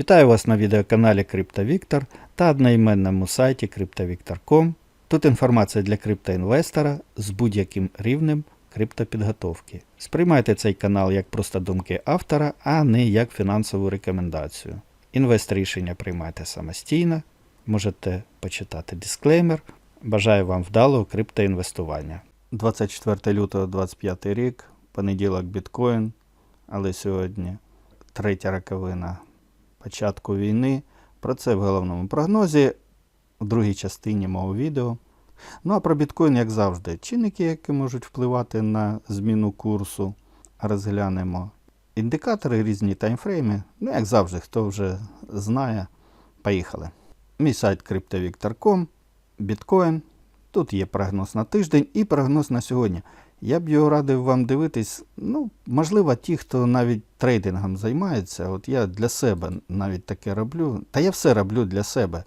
Вітаю вас на відеоканалі CryptoVictor та одноіменному сайті CryptoVictor.com. Тут інформація для криптоінвестора з будь-яким рівнем криптопідготовки. Сприймайте цей канал як просто думки автора, а не як фінансову рекомендацію. Інвест рішення приймайте самостійно, можете почитати дисклеймер. Бажаю вам вдалого криптоінвестування. 24 лютого 25 рік, понеділок біткоін, але сьогодні третя роковина початку війни. Про це в головному прогнозі у другій частині мого відео. Ну а про біткоін, як завжди, чинники, які можуть впливати на зміну курсу, розглянемо. Індикатори, різні таймфрейми. Ну, як завжди, хто вже знає, поїхали. Мій сайт CryptoVictor.com, біткоін. Тут є прогноз на тиждень і прогноз на сьогодні. Я б його радив вам дивитись. Ну, можливо, ті, хто навіть трейдингом займається, от я для себе навіть таке роблю. Та я все роблю для себе.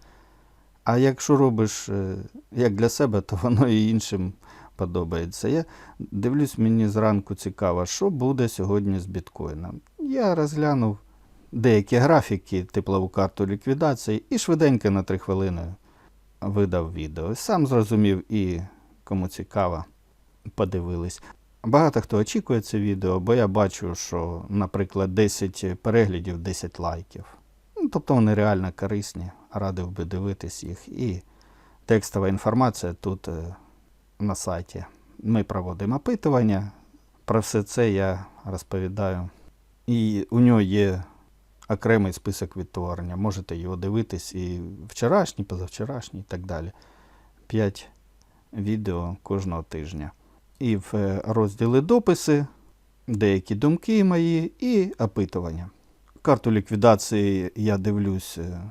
А якщо робиш е, як для себе, то воно і іншим подобається. Я дивлюсь, мені зранку цікаво, що буде сьогодні з біткоїном. Я розглянув деякі графіки, теплову карту ліквідації і швиденько на 3 хвилини видав відео. Сам зрозумів і кому цікаво, подивились. Багато хто очікує це відео, бо я бачу, що, наприклад, 10 переглядів, 10 лайків. Ну, тобто вони реально корисні, радив би дивитись їх. І текстова інформація тут е, на сайті. Ми проводимо опитування. Про все це я розповідаю. І у нього є окремий список відтворення. Можете його дивитись і вчорашній, позавчорашній і так далі. П'ять відео кожного тижня. І в е, розділі дописи, деякі думки мої і опитування. Карту ліквідації я дивлюсь, е,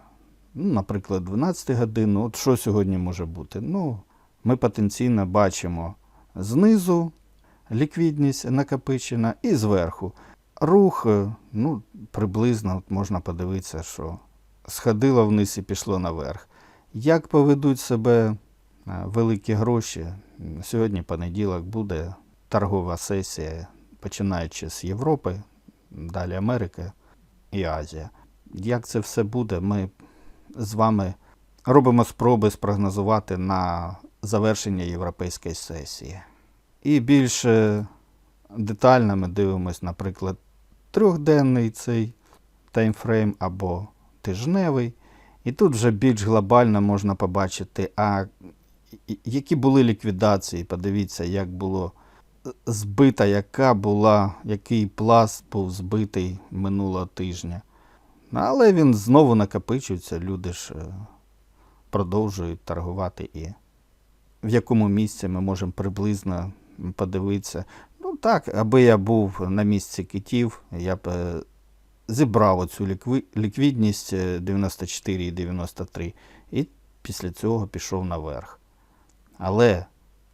ну, наприклад, 12 годин. Ну, От що сьогодні може бути? Ну, ми потенційно бачимо знизу ліквідність накопичена і зверху. Рух, е, ну, приблизно от можна подивитися, що сходило вниз і пішло наверх. Як поведуть себе великі гроші? Сьогодні понеділок буде торгова сесія, починаючи з Європи, далі Америка і Азія. Як це все буде, ми з вами робимо спроби спрогнозувати на завершення європейської сесії. І більш е, детально ми дивимося, наприклад, трьохденний цей таймфрейм або тижневий. І тут вже більш глобально можна побачити, а які були ліквідації. Подивіться, як було збита, яка була, який пласт був збитий минулого тижня. Ну, Але він знову накопичується, люди ж е, продовжують торгувати і в якому місці ми можемо приблизно подивитися. Ну так, аби я був на місці китів, я б е, зібрав оцю ліквідність е, 94 і 93 і після цього пішов наверх. Але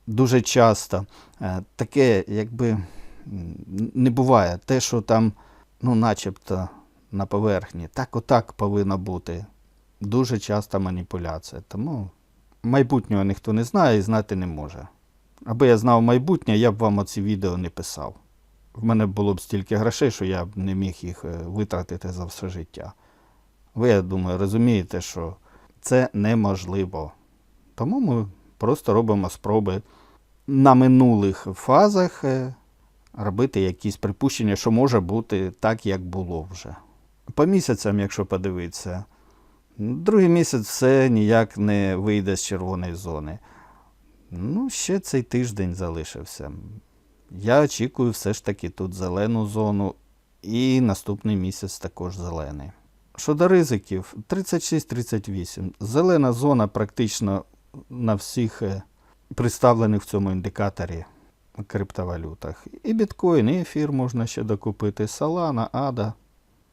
дуже часто е, таке, якби не буває. Те, що там, ну, начебто на поверхні, так отак повинно бути. Дуже часто маніпуляція. Тому майбутнього ніхто не знає і знати не може. Аби я знав майбутнє, я б вам оці відео не писав. В мене було б стільки грошей, що я б не міг їх е, витратити за все життя. Ви, я думаю, розумієте, що це неможливо. Тому ми просто робимо спроби на минулих фазах е, робити якісь припущення, що може бути так, як було вже. По місяцям, якщо подивитися, другий місяць все ніяк не вийде з червоної зони. Ну, ще цей тиждень залишився. Я очікую все ж таки тут зелену зону, і наступний місяць також зелений. Щодо ризиків, 36-38. Зелена зона практично на всіх е, представлених в цьому індикаторі криптовалютах. І біткоін, і ефір можна ще докупити. Solana, ADA,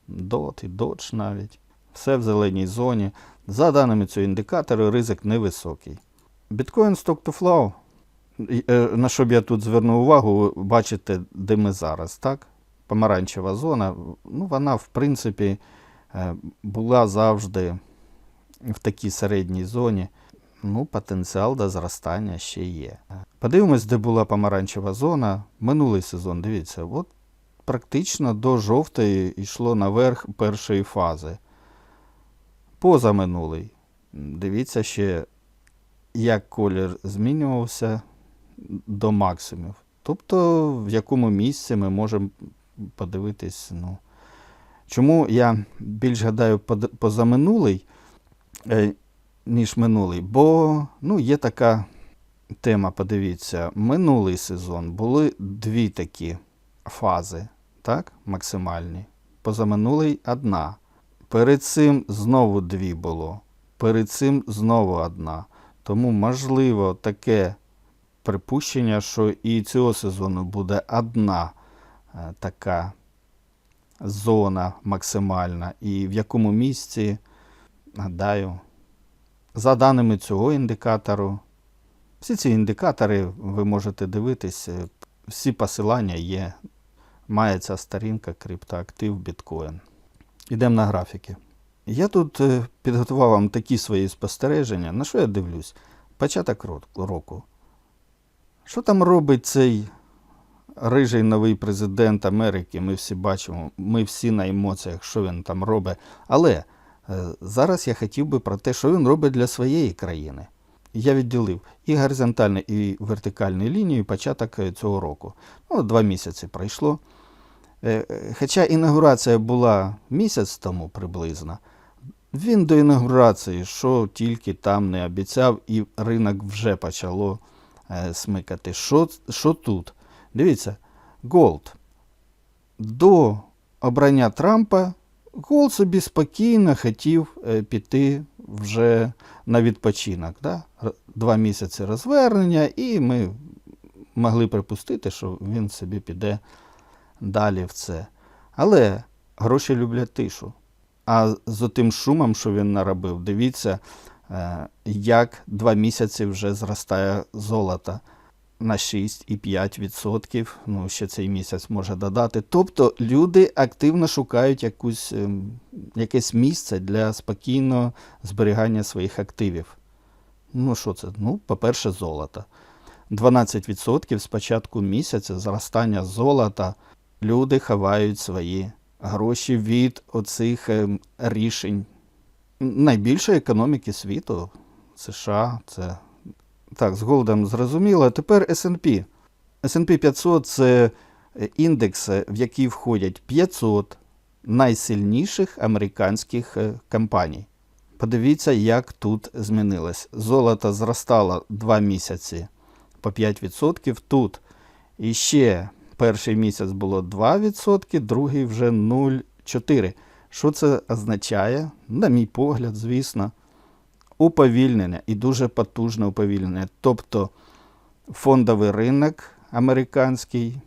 DOT і Dodge навіть. Все в зеленій зоні. За даними цього індикатору, ризик невисокий. Біткоін Stock to Flow. На що б я тут звернув увагу, бачите, де ми зараз, так? Помаранчева зона, ну, вона, в принципі, е, була завжди в такій середній зоні. Ну, потенціал до зростання ще є. Подивимось, де була помаранчева зона. Минулий сезон, дивіться, от практично до жовтої йшло наверх першої фази. позаминулий. Дивіться ще, як колір змінювався до максимумів. Тобто, в якому місці ми можемо подивитись. Ну. Чому я більш гадаю позаминулий, е, ніж минулий? Бо ну, є така тема, подивіться, минулий сезон були дві такі фази, так, максимальні. Позаминулий одна. Перед цим знову дві було. Перед цим знову одна. Тому можливо таке припущення, що і цього сезону буде одна е, така зона максимальна. І в якому місці, гадаю, за даними цього індикатору, всі ці індикатори ви можете дивитись, е, всі посилання є. Має ця сторінка криптоактив біткоін. Ідемо на графіки. Я тут е, підготував вам такі свої спостереження. На що я дивлюсь? Початок року. Що там робить цей рижий новий президент Америки? Ми всі бачимо, ми всі на емоціях, що він там робить. Але зараз я хотів би про те, що він робить для своєї країни. Я відділив і горизонтальну, і вертикальну лінію початок е, цього року. Ну, два місяці пройшло. Е, е, Хоча інаугурація була місяць тому приблизно, він до інаугурації, що тільки там не обіцяв, і ринок вже почало е, смикати. Що, що тут? Дивіться, Голд. До обрання Трампа Голд собі спокійно хотів е, піти вже на відпочинок. Да? Два місяці розвернення, і ми могли припустити, що він собі піде далі в це. Але гроші люблять тишу. А з тим шумом, що він наробив, дивіться, е, як два місяці вже зростає золото на 6,5%. Ну, ще цей місяць може додати. Тобто люди активно шукають якусь, ем, якесь місце для спокійного зберігання своїх активів. Ну, що це? Ну, по-перше, золото. 12% з початку місяця зростання золота. Люди ховають свої гроші від оцих ем, рішень найбільшої економіки світу. США, це так, з голодом зрозуміло. Тепер S&P. S&P 500 це е, індекс, в який входять 500 найсильніших американських е, компаній. Подивіться, як тут змінилось. Золото зростало 2 місяці по 5%. Тут іще перший місяць було 2%, другий вже 0,4%. Що це означає? На мій погляд, звісно, уповільнення і дуже потужне уповільнення. Тобто фондовий ринок американський,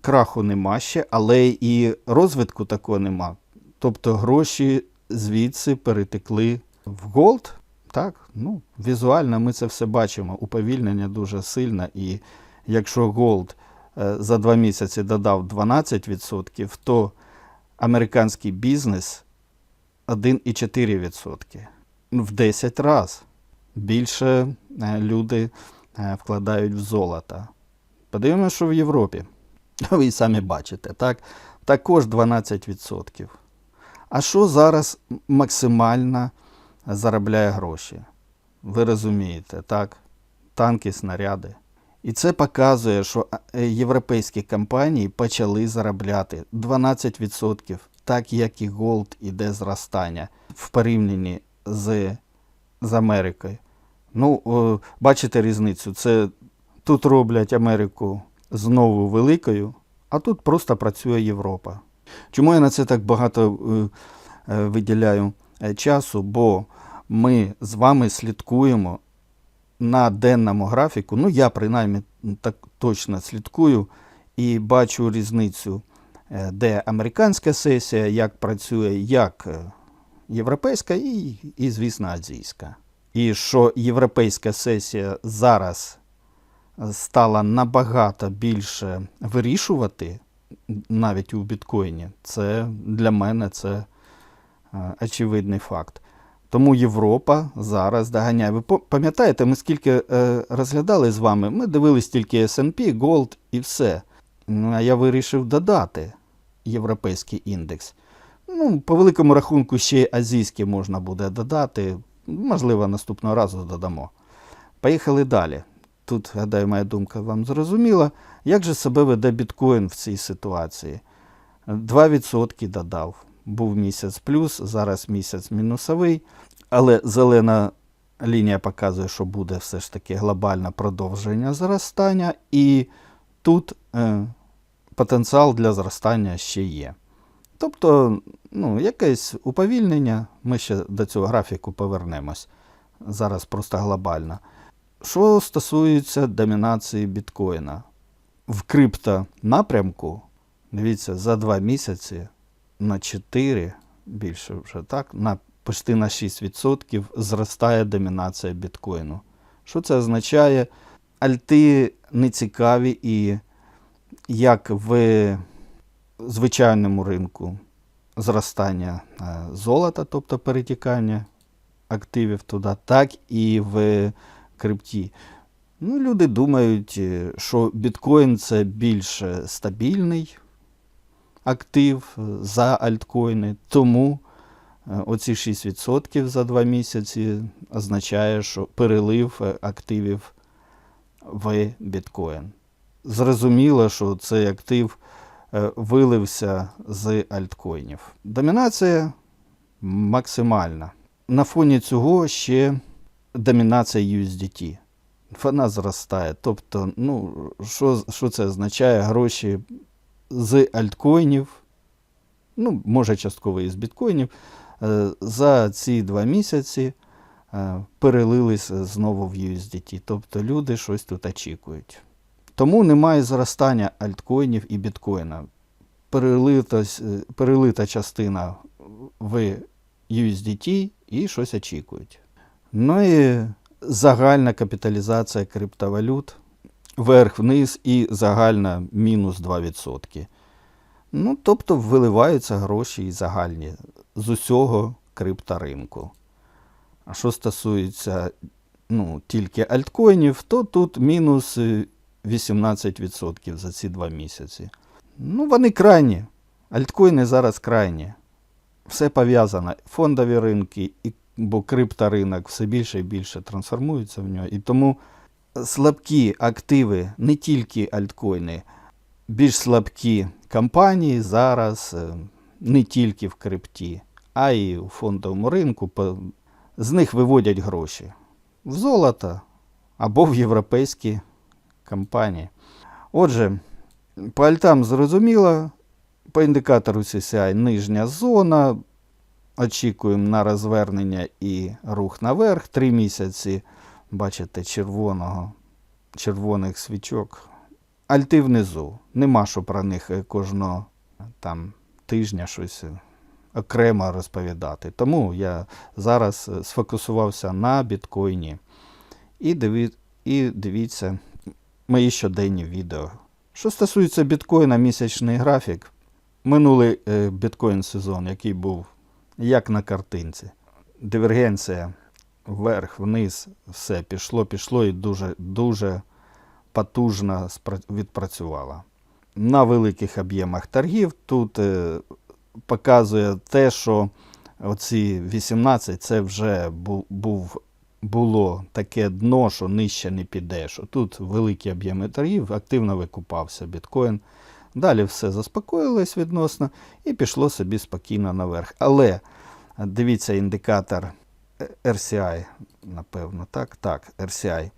краху нема ще, але і розвитку такого нема. Тобто гроші звідси перетекли в голд. Так, ну, візуально ми це все бачимо. Уповільнення дуже сильне. І якщо голд е, за два місяці додав 12%, то американський бізнес 1,4%. Ну, В 10 разів більше е, люди е, вкладають в золото. Подивимося, що в Європі. Ви самі бачите, так? Також 12%. А що зараз максимально заробляє гроші? Ви розумієте, так? Танки, снаряди. І це показує, що е, європейські компанії почали заробляти 12%, так як і голд іде зростання в порівнянні з, з Америкою. Ну, о, бачите різницю. Це тут роблять Америку знову великою, а тут просто працює Європа. Чому я на це так багато е, е, виділяю е, часу? Бо ми з вами слідкуємо на денному графіку. Ну, я принаймні так точно слідкую і бачу різницю, е, де американська сесія, як працює, як е, європейська і, і звісно, азійська. І що європейська сесія зараз стала набагато більше вирішувати, навіть у біткоїні, це для мене це е, очевидний факт. Тому Європа зараз доганяє. Ви пам'ятаєте, ми скільки е, розглядали з вами, ми дивились тільки S&P, Gold і все. Ну, а я вирішив додати європейський індекс. Ну, по великому рахунку ще й азійське можна буде додати. Можливо, наступного разу додамо. Поїхали далі. Тут, гадаю, моя думка вам зрозуміла. Як же себе веде біткоін в цій ситуації? 2% додав. Був місяць плюс, зараз місяць мінусовий, але зелена лінія показує, що буде все ж таки глобальне продовження зростання, і тут е, потенціал для зростання ще є. Тобто, ну, якесь уповільнення, ми ще до цього графіку повернемось. Зараз просто глобально. Що стосується домінації біткоїна, в криптонапрямку, дивіться, за два місяці на 4, більше вже так, на почти на 6% зростає домінація біткоїну. Що це означає? Альти нецікаві і як в звичайному ринку зростання е, золота, тобто перетікання активів туди, так і в крипті. Ну, люди думають, е, що біткоін це більш стабільний актив е, за альткоїни, тому оці 6% за два місяці означає, що перелив активів в біткоін. Зрозуміло, що цей актив вилився з альткоїнів. Домінація максимальна. На фоні цього ще домінація USDT. Вона зростає. Тобто, ну, що, що це означає? Гроші з альткоїнів, ну, може, частково і з біткоїнів, е, за ці два місяці е, перелились знову в USDT. Тобто люди щось тут очікують. Тому немає зростання альткоїнів і біткоїна. Перелита, е, перелита частина в USDT і щось очікують. Ну і загальна капіталізація криптовалют вверх-вниз і загальна мінус 2%. Ну, тобто виливаються гроші і загальні з усього крипторинку. А що стосується ну, тільки альткоїнів, то тут мінус е, 18% за ці два місяці. Ну, вони крайні. Альткоїни зараз крайні. Все пов'язано. Фондові ринки, бо крипторинок все більше і більше трансформується в нього. І тому слабкі активи, не тільки альткоїни, більш слабкі компанії зараз е, не тільки в крипті, а й у фондовому ринку. З них виводять гроші в золото або в європейські компанії. Отже, по альтам зрозуміло, по індикатору CCI нижня зона. Очікуємо на розвернення і рух наверх. Три місяці, бачите, червоного, червоних свічок. Альти внизу. Нема що про них е, кожного там, тижня щось е, окремо розповідати. Тому я зараз е, сфокусувався на біткоїні. І, диві... і дивіться мої щоденні відео. Що стосується біткоїна, місячний графік, минулий е, біткоін сезон, який був як на картинці. Дивергенція вверх, вниз, все пішло, пішло і дуже, дуже потужно відпрацювала. На великих об'ємах торгів тут е, показує те, що оці 18 це вже бу- був, було таке дно, що нижче не піде. Що тут великі об'єми торгів, активно викупався біткоін. Далі все заспокоїлось відносно і пішло собі спокійно наверх. Але е, дивіться індикатор е, RCI, напевно, так? Так, RCI.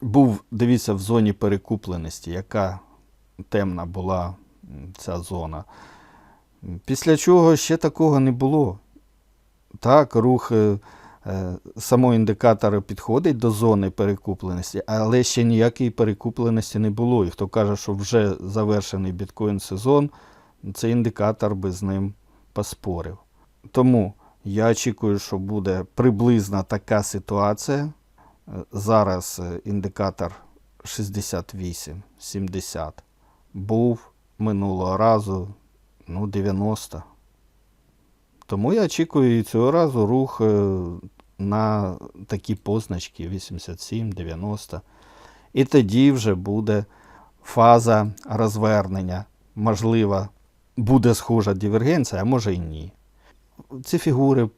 Був, дивіться, в зоні перекупленості, яка темна була ця зона. Після чого ще такого не було. Так, рух е, самого індикатора підходить до зони перекупленості, але ще ніякої перекупленості не було. І хто каже, що вже завершений біткоін сезон, цей індикатор би з ним поспорив. Тому я очікую, що буде приблизно така ситуація. Е, Зараз е, індикатор 68-70 був минулого разу ну, 90. Тому я очікую цього разу рух е, на такі позначки 87-90. І тоді вже буде фаза розвернення. Можливо, буде схожа дивергенція, а може і ні. Ці фігури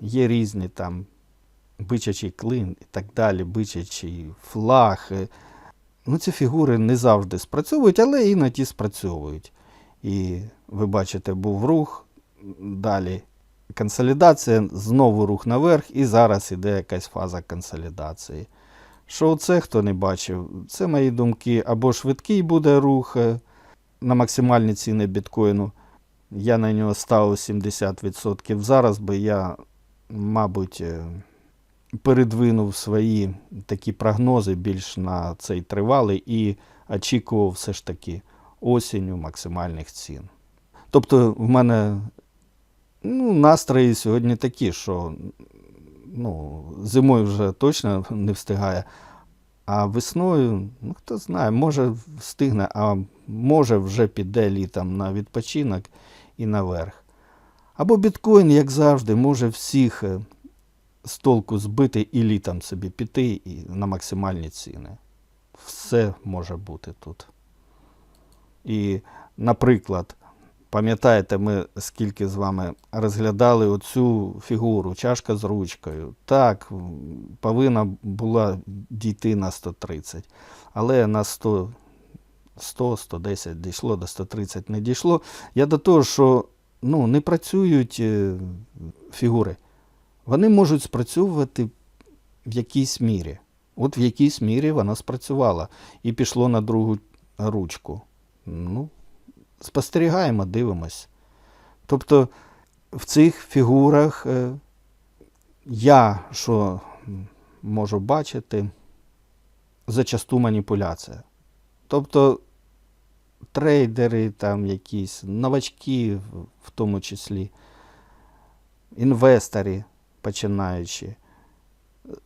є різні, там бичачий клин і так далі, бичачий флаг. е. Ну, ці фігури не завжди спрацьовують, але іноді спрацьовують. І ви бачите, був рух, далі консолідація, знову рух наверх, і зараз іде якась фаза консолідації. Що це, хто не бачив, це мої думки. Або швидкий буде рух е, на максимальні ціни біткоїну. Я на нього ставив 70%. Зараз би я, мабуть, е, передвинув свої такі прогнози більш на цей тривалий і очікував все ж таки осінню максимальних цін. Тобто в мене ну, настрої сьогодні такі, що ну, зимою вже точно не встигає, а весною, ну хто знає, може встигне, а може вже піде літом на відпочинок і наверх. Або біткоін, як завжди, може всіх е, з толку збити і літом собі піти і на максимальні ціни. Все може бути тут. І, наприклад, пам'ятаєте, ми скільки з вами розглядали оцю фігуру, чашка з ручкою. Так, повинна була дійти на 130, але на 100, 100 110 дійшло, до 130 не дійшло. Я до того, що ну, не працюють е, фігури. Вони можуть спрацьовувати в якійсь мірі. От в якійсь мірі вона спрацювала і пішло на другу ручку. Ну, спостерігаємо, дивимось. Тобто в цих фігурах е, я, що можу бачити, зачасту маніпуляція. Тобто трейдери, там якісь, новачки, в- тому числі, інвестори, починаючи.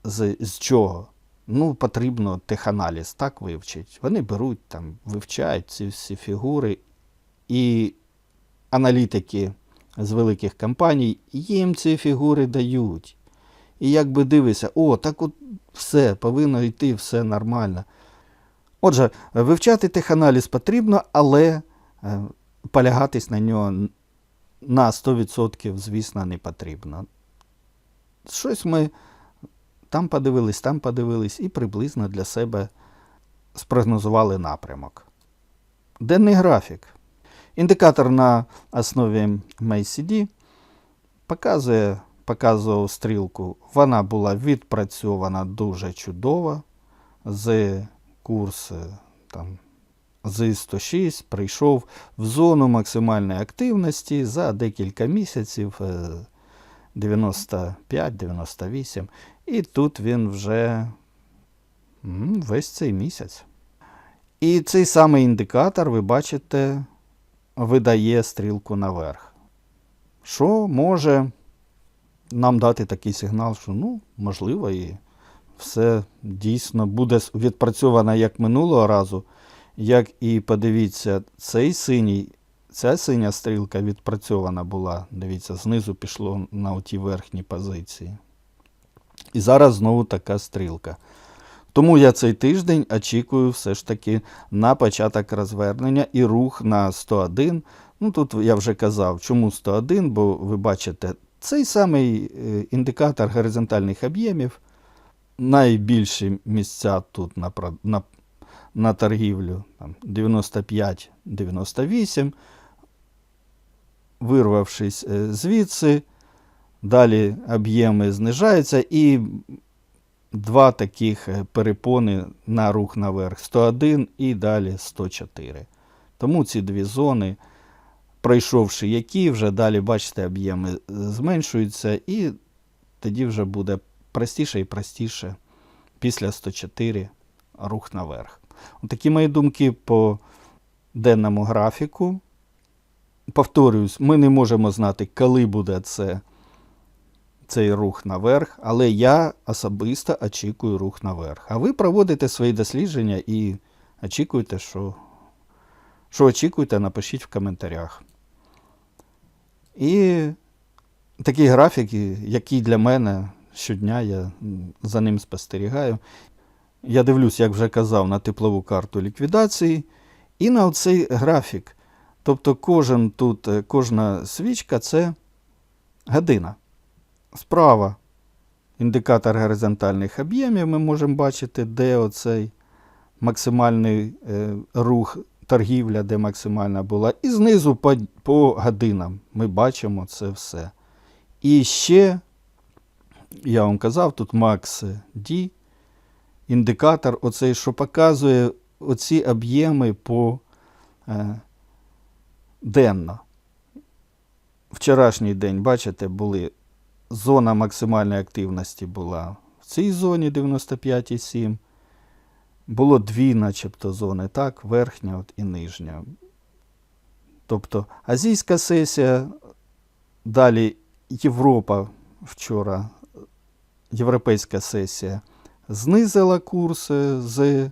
З, з чого? Ну, потрібно теханаліз так вивчити. Вони беруть там, вивчають ці всі фігури, і аналітики з великих компаній їм ці фігури дають. І якби дивишся, о, так от все, повинно йти, все нормально. Отже, вивчати теханаліз потрібно, але е, полягатись на нього на 100%, звісно, не потрібно. Щось ми там подивились, там подивились і приблизно для себе спрогнозували напрямок. Денний графік. Індикатор на основі MACD показує, показував стрілку. Вона була відпрацьована дуже чудово. З курс е, там, з 106 прийшов в зону максимальної активності за декілька місяців. е, 95-98. І тут він вже весь цей місяць. І цей самий індикатор, ви бачите, видає стрілку наверх. Що може нам дати такий сигнал, що ну, можливо, і все дійсно буде відпрацьовано як минулого разу, як і подивіться, цей синій Ця синя стрілка відпрацьована була, дивіться, знизу пішло на оті верхні позиції. І зараз знову така стрілка. Тому я цей тиждень очікую все ж таки на початок розвернення і рух на 101. Ну тут я вже казав, чому 101, бо ви бачите, цей самий е, індикатор горизонтальних об'ємів. Найбільші місця тут на, на, на торгівлю 95-98 вирвавшись е, звідси, далі об'єми знижаються і два таких е, перепони на рух наверх 101 і далі 104. Тому ці дві зони, пройшовши які, вже далі, бачите, об'єми е, зменшуються, і тоді вже буде простіше і простіше після 104 рух наверх. Такі мої думки по денному графіку повторююсь, ми не можемо знати, коли буде це, цей рух наверх, але я особисто очікую рух наверх. А ви проводите свої дослідження і очікуєте, що, що очікуєте, напишіть в коментарях. І такий графік, який для мене щодня я за ним спостерігаю. Я дивлюсь, як вже казав, на теплову карту ліквідації і на оцей графік. Тобто кожен тут, кожна свічка це година. Справа індикатор горизонтальних об'ємів. Ми можемо бачити, де оцей максимальний е, рух торгівля, де максимальна була. І знизу по, по годинам ми бачимо це все. І ще, я вам казав, тут Max D, індикатор, оцей, що показує оці об'єми по е, денно. Вчорашній день, бачите, були зона максимальної активності була в цій зоні 95,7. Було дві, начебто, зони, так, верхня от і нижня. Тобто азійська сесія, далі Європа вчора, європейська сесія знизила курси з,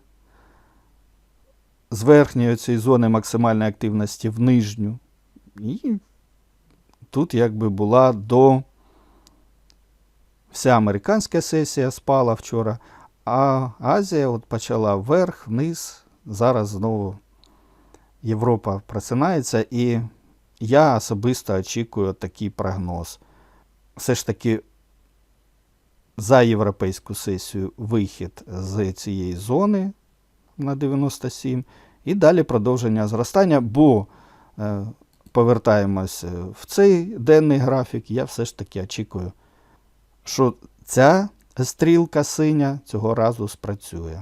з верхньої цієї зони максимальної активності в нижню. І тут якби була до вся американська сесія спала вчора, а Азія от почала вверх, вниз. Зараз знову Європа просинається, і я особисто очікую такий прогноз. Все ж таки, за європейську сесію вихід з цієї зони на 97, і далі продовження зростання, бо е, повертаємось в цей денний графік, я все ж таки очікую, що ця стрілка синя цього разу спрацює.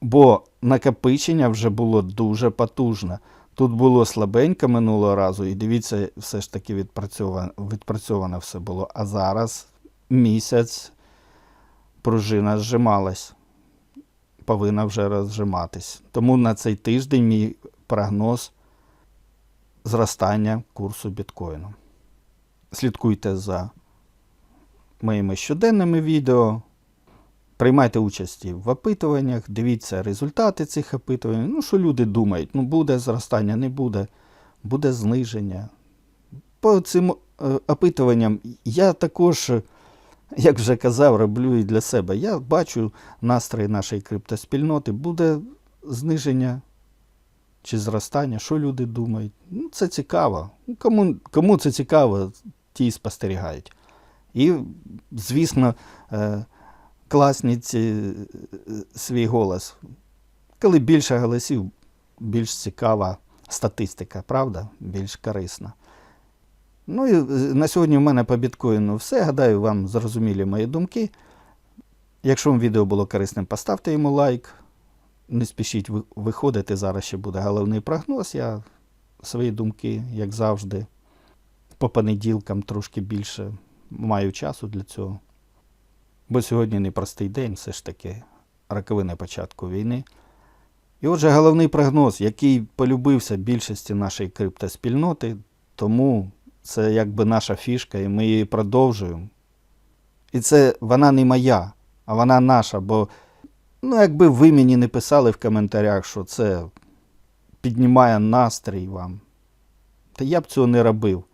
Бо накопичення вже було дуже потужне. Тут було слабенько минулого разу, і дивіться, все ж таки відпрацьоване, відпрацьоване все було. А зараз місяць пружина зжималась, повинна вже розжиматись. Тому на цей тиждень мій прогноз зростання курсу біткоїну. Слідкуйте за моїми щоденними відео. Приймайте участь в опитуваннях, дивіться результати цих опитувань. Ну, що люди думають, ну буде зростання, не буде, буде зниження. По цим е, опитуванням я також, як вже казав, роблю і для себе. Я бачу настрої нашої криптоспільноти, буде зниження чи зростання, що люди думають. Ну, це цікаво. Кому, кому це цікаво, ті і спостерігають. І, звісно, е, класні ці, е, свій голос. Коли більше голосів, більш цікава статистика, правда? Більш корисна. Ну і е, на сьогодні в мене по біткоїну все. Гадаю, вам зрозумілі мої думки. Якщо вам відео було корисним, поставте йому лайк. Не спішіть виходити. Зараз ще буде головний прогноз. Я свої думки, як завжди, по понеділкам трошки більше маю часу для цього. Бо сьогодні непростий день, все ж таки, роковини початку війни. І отже, головний прогноз, який полюбився більшості нашої криптоспільноти, тому це якби наша фішка, і ми її продовжуємо. І це вона не моя, а вона наша. Бо, ну, якби ви мені не писали в коментарях, що це піднімає настрій вам, то я б цього не робив.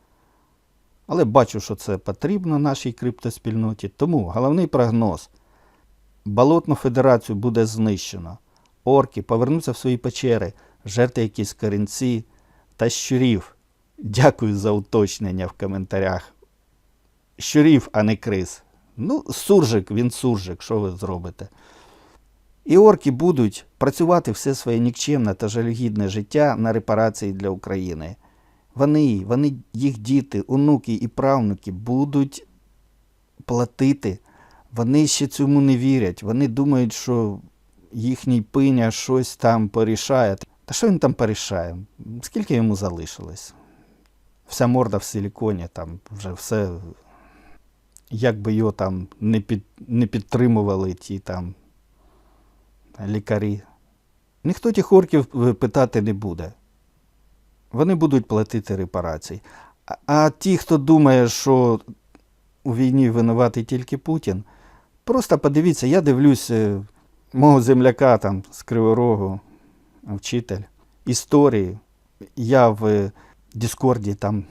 Але бачу, що це потрібно нашій криптоспільноті. Тому головний прогноз: Болотну федерацію буде знищено. Орки повернуться в свої печери, жерти якісь корінці та щурів. Дякую за уточнення в коментарях. Щурів, а не криз. Ну, суржик, він суржик, що ви зробите? І орки будуть працювати все своє нікчемне та жалюгідне життя на репарації для України. Вони, вони, їх діти, онуки і правнуки будуть платити. Вони ще цьому не вірять. Вони думають, що їхній пиня щось там порішає. Та що він там порішає? Скільки йому залишилось? Вся морда в силіконі, там вже все. Як би його там не, під, не підтримували ті там лікарі. Ніхто тих орків е, питати не буде вони будуть платити репарації. А, ті, хто думає, що у війні винуватий тільки Путін, просто подивіться, я дивлюсь е, мого земляка там з Кривого Рогу, вчитель історії. Я в е, Діскорді там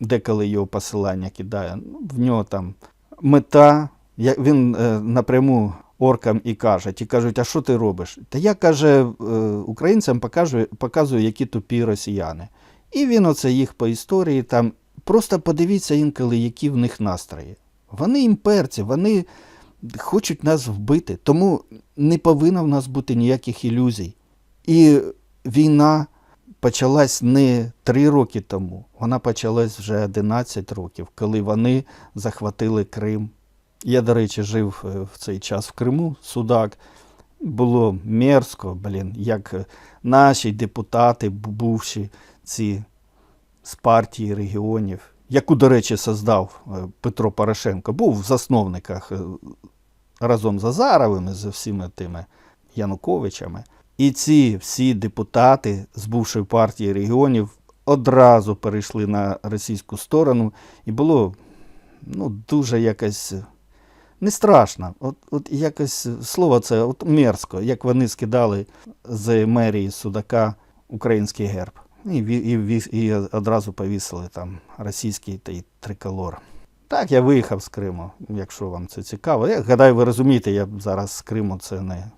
деколи його посилання кидаю. Ну, в нього там мета, він е, напряму оркам і каже, ті кажуть, а що ти робиш? Та я каже, е, українцям покажу, показую, які тупі росіяни. І він оце їх по історії там. Просто подивіться інколи, які в них настрої. Вони імперці, вони хочуть нас вбити, тому не повинно в нас бути ніяких ілюзій. І війна почалась не три роки тому, вона почалась вже 11 років, коли вони захватили Крим. Я, до речі, жив е, в цей час в Криму, Судак. Було мерзко, блін, як е, наші депутати, бувші ці з партії регіонів, яку, до речі, создав е, Петро Порошенко, був в засновниках разом з Азаровими, з всіма тими Януковичами. І ці всі депутати з бувшої партії регіонів одразу перейшли на російську сторону, і було ну, дуже якось не страшно. От, от якось слово це от мерзко, як вони скидали з мерії Судака український герб. І, і, і одразу повісили там російський той триколор. Так, я виїхав з Криму, якщо вам це цікаво. Я гадаю, ви розумієте, я зараз з Криму це не,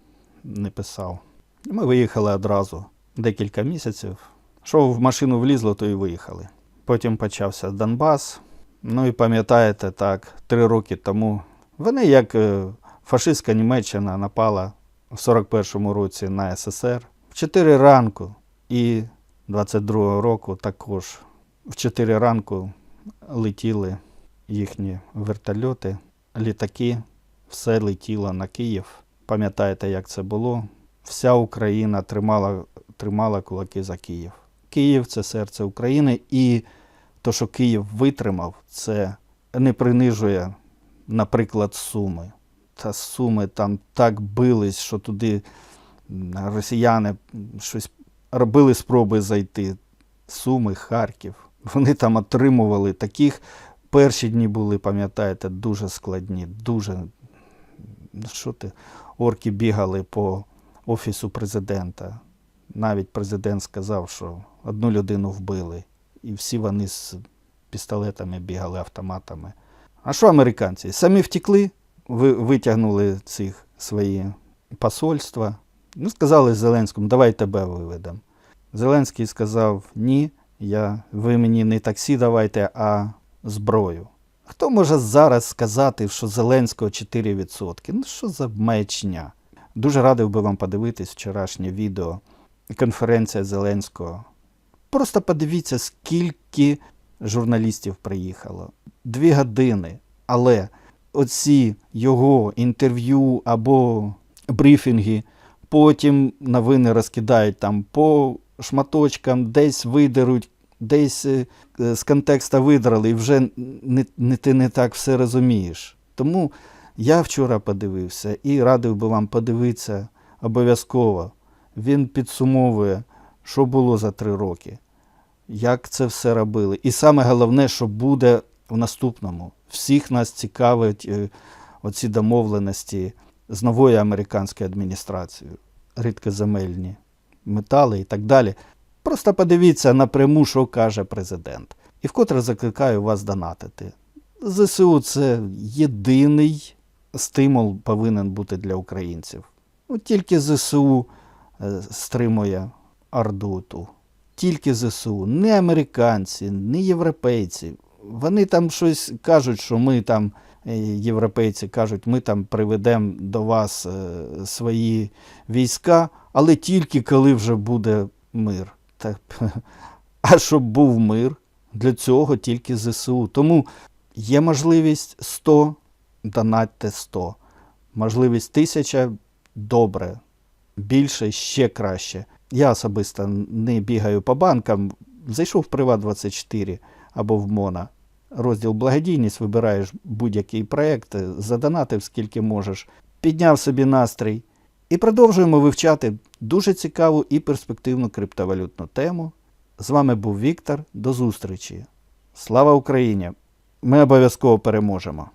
не писав. Ми виїхали одразу декілька місяців. Що в машину влізло, то і виїхали. Потім почався Донбас. Ну і пам'ятаєте, так, три роки тому вони, як е, фашистська Німеччина, напала в 41-му році на СССР. В 4 ранку і 22-го року також в 4 ранку летіли їхні вертольоти, літаки, все летіло на Київ. Пам'ятаєте, як це було? Вся Україна тримала, тримала кулаки за Київ. Київ це серце України, і то, що Київ витримав, це не принижує, наприклад, Суми. Та Суми там так бились, що туди росіяни щось робили спроби зайти. Суми, Харків. Вони там отримували таких. Перші дні були, пам'ятаєте, дуже складні, дуже. ну, Що ти? Орки бігали по офісу президента. Навіть президент сказав, що одну людину вбили, і всі вони з пістолетами бігали, автоматами. А що американці? Самі втекли, витягнули цих свої посольства. Ну, сказали Зеленському, давай тебе виведемо. Зеленський сказав: ні, я, ви мені не таксі давайте, а зброю. Хто може зараз сказати, що Зеленського 4%? Ну що за маячня? Дуже радив би вам подивитись вчорашнє відео. Конференція Зеленського. Просто подивіться, скільки журналістів приїхало. Дві години. Але оці його інтерв'ю або брифінги, потім новини розкидають там по шматочкам, десь видеруть, десь е, з контекста видрали, і вже не, не, ти не так все розумієш. Тому я вчора подивився і радив би вам подивитися обов'язково. Він підсумовує, що було за три роки, як це все робили. І саме головне, що буде в наступному. Всіх нас цікавить е, оці домовленості з новою американською адміністрацією, рідкоземельні метали і так далі. Просто подивіться напряму, що каже президент. І вкотре закликаю вас донатити. ЗСУ це єдиний стимул повинен бути для українців. Ну, тільки ЗСУ е, стримує Орду ту. Тільки ЗСУ, не американці, не європейці. Вони там щось кажуть, що ми там, е, європейці кажуть, ми там приведемо до вас е, свої війська, але тільки коли вже буде мир. Так, а щоб був мир, для цього тільки ЗСУ. Тому є можливість 100, донатьте 100. Можливість 1000 добре, більше ще краще. Я особисто не бігаю по банкам. Зайшов в Приват24 або в Мона. Розділ благодійність, вибираєш будь-який проєкт, задонатив скільки можеш, підняв собі настрій. І продовжуємо вивчати дуже цікаву і перспективну криптовалютну тему. З вами був Віктор. До зустрічі. Слава Україні! Ми обов'язково переможемо!